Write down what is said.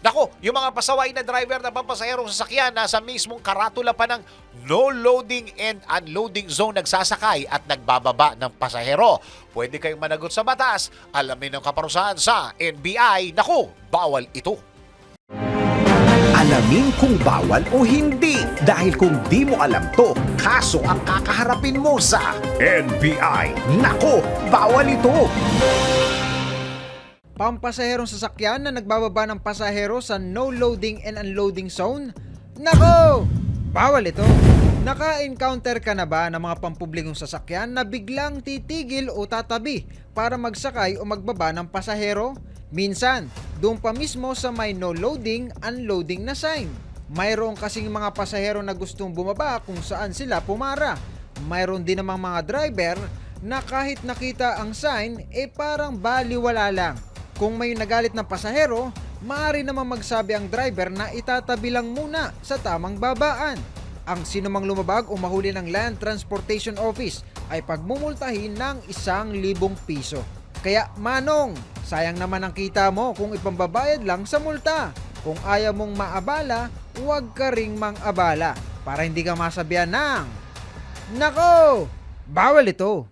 Nako, yung mga pasaway na driver ng pampasaherong sasakyan nasa mismong karatula pa ng no loading and unloading zone nagsasakay at nagbababa ng pasahero. Pwede kayong managot sa batas. Alamin ang kaparusahan sa NBI. Nako, bawal ito. Alamin kung bawal o hindi. Dahil kung di mo alam to, kaso ang kakaharapin mo sa NBI. Nako, bawal ito. Pampasaherong sasakyan na nagbababa ng pasahero sa no loading and unloading zone? Nako! Bawal ito! Naka-encounter ka na ba ng mga pampublikong sasakyan na biglang titigil o tatabi para magsakay o magbaba ng pasahero? Minsan, doon pa mismo sa may no loading, unloading na sign. Mayroon kasing mga pasahero na gustong bumaba kung saan sila pumara. Mayroon din namang mga driver na kahit nakita ang sign, eh parang baliwala lang. Kung may nagalit na pasahero, maaari naman magsabi ang driver na itatabi lang muna sa tamang babaan. Ang sinumang lumabag o mahuli ng Land Transportation Office ay pagmumultahin ng isang libong piso. Kaya manong, sayang naman ang kita mo kung ipambabayad lang sa multa. Kung ayaw mong maabala, huwag ka ring mang-abala para hindi ka masabihan ng Nako! Bawal ito!